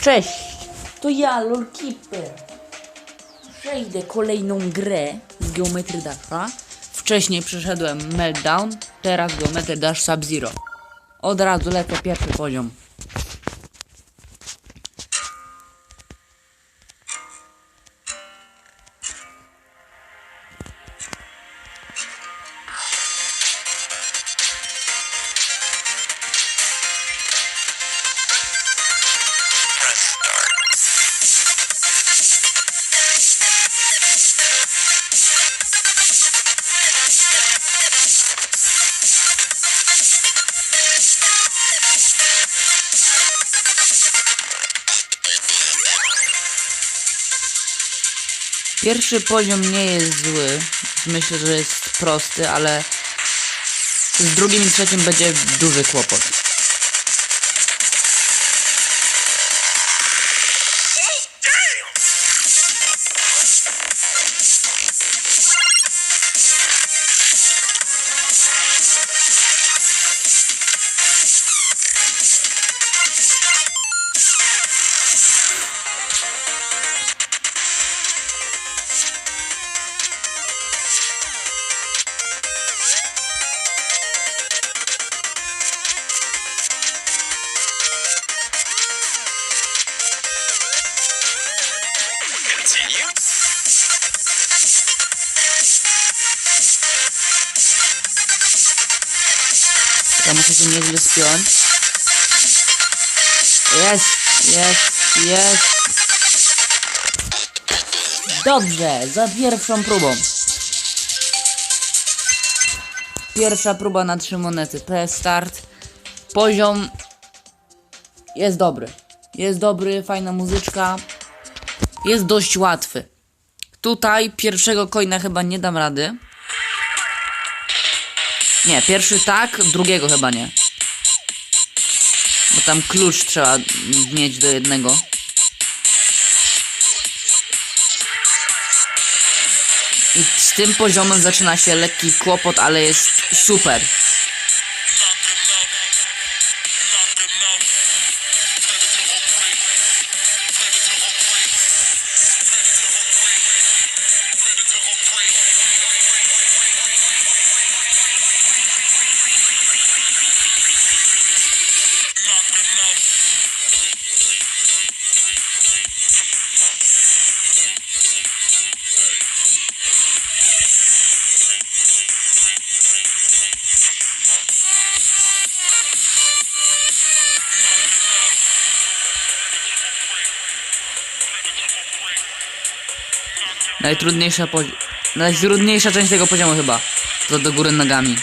Cześć, to ja, Lolkeeper. Przejdę kolejną grę z Geometry Dasha. Wcześniej przeszedłem Meltdown, teraz Geometry Dash Sub-Zero. Od razu lecę pierwszy poziom. Pierwszy poziom nie jest zły. Myślę, że jest prosty, ale z drugim i trzecim będzie duży kłopot. Ja muszę się nieźle spiąć. Jest, jest, jest. Dobrze, za pierwszą próbą. Pierwsza próba na trzy monety. To jest start. Poziom jest dobry. Jest dobry, fajna muzyczka. Jest dość łatwy. Tutaj pierwszego coina chyba nie dam rady. Nie, pierwszy tak, drugiego chyba nie. Bo tam klucz trzeba mieć do jednego. I z tym poziomem zaczyna się lekki kłopot, ale jest super. Najtrudniejsza Najtrudniejsza część tego poziomu chyba. To do góry nogami.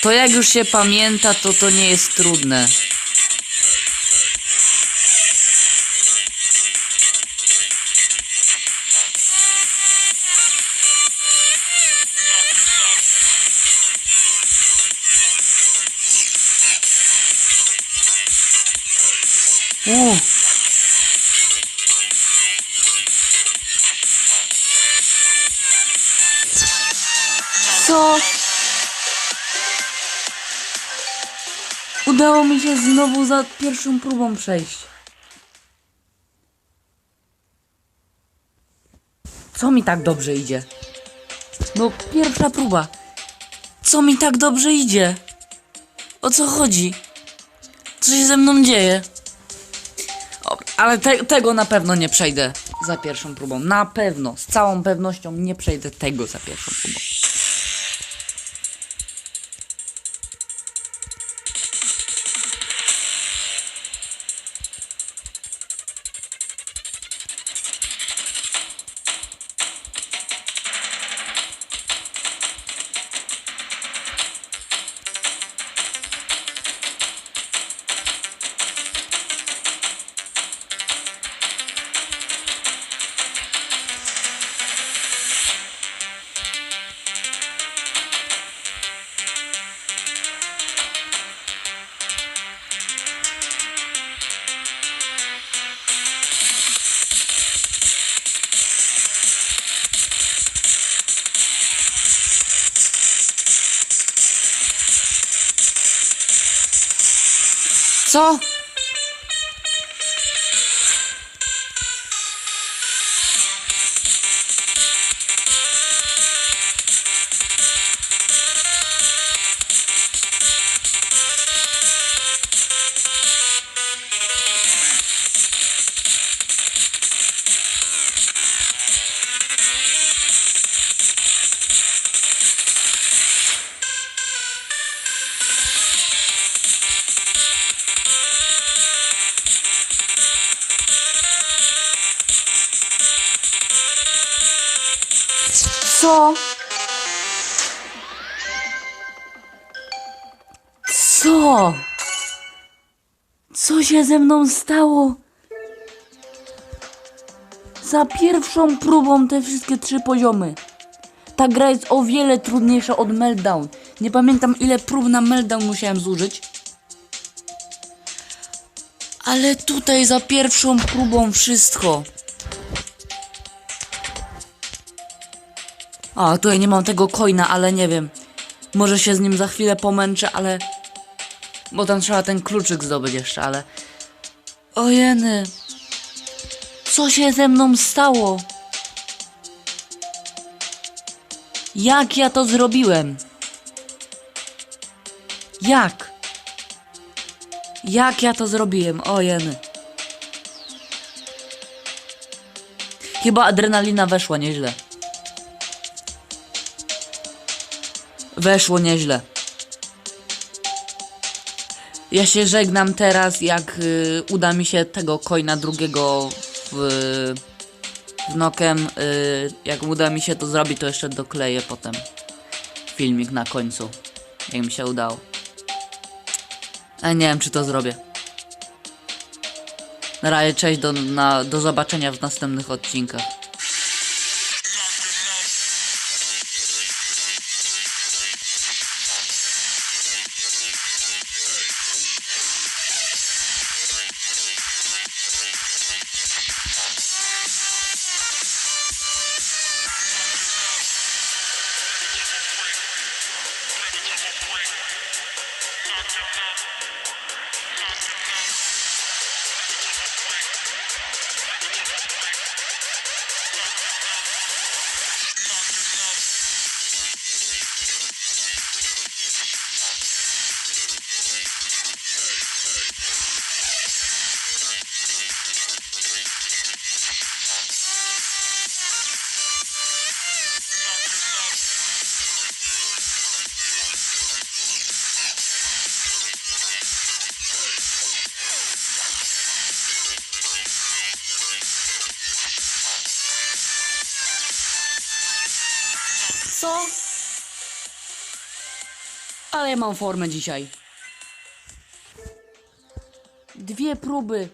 To jak już się pamięta, to to nie jest trudne. U. Co? Udało mi się znowu za pierwszą próbą przejść. Co mi tak dobrze idzie? No, pierwsza próba. Co mi tak dobrze idzie? O co chodzi? Co się ze mną dzieje? Ale te, tego na pewno nie przejdę za pierwszą próbą. Na pewno, z całą pewnością nie przejdę tego za pierwszą próbą. Co? Co? Co? Co się ze mną stało? Za pierwszą próbą te wszystkie trzy poziomy. Ta gra jest o wiele trudniejsza od Meltdown. Nie pamiętam ile prób na Meltdown musiałem zużyć. Ale tutaj za pierwszą próbą wszystko. A, tutaj nie mam tego coina, ale nie wiem. Może się z nim za chwilę pomęczę, ale... Bo tam trzeba ten kluczyk zdobyć jeszcze, ale... Ojeny. Co się ze mną stało? Jak ja to zrobiłem? Jak? Jak ja to zrobiłem? Ojeny. Chyba adrenalina weszła nieźle. Weszło nieźle. Ja się żegnam teraz, jak y, uda mi się tego coina drugiego w, w nokem. Y, jak uda mi się to zrobić, to jeszcze dokleję potem filmik na końcu. Jak mi się udało. Ale nie wiem, czy to zrobię. Na razie, cześć, do, na, do zobaczenia w następnych odcinkach. Manhattan. Co? Ale ja mam formę dzisiaj. Dwie próby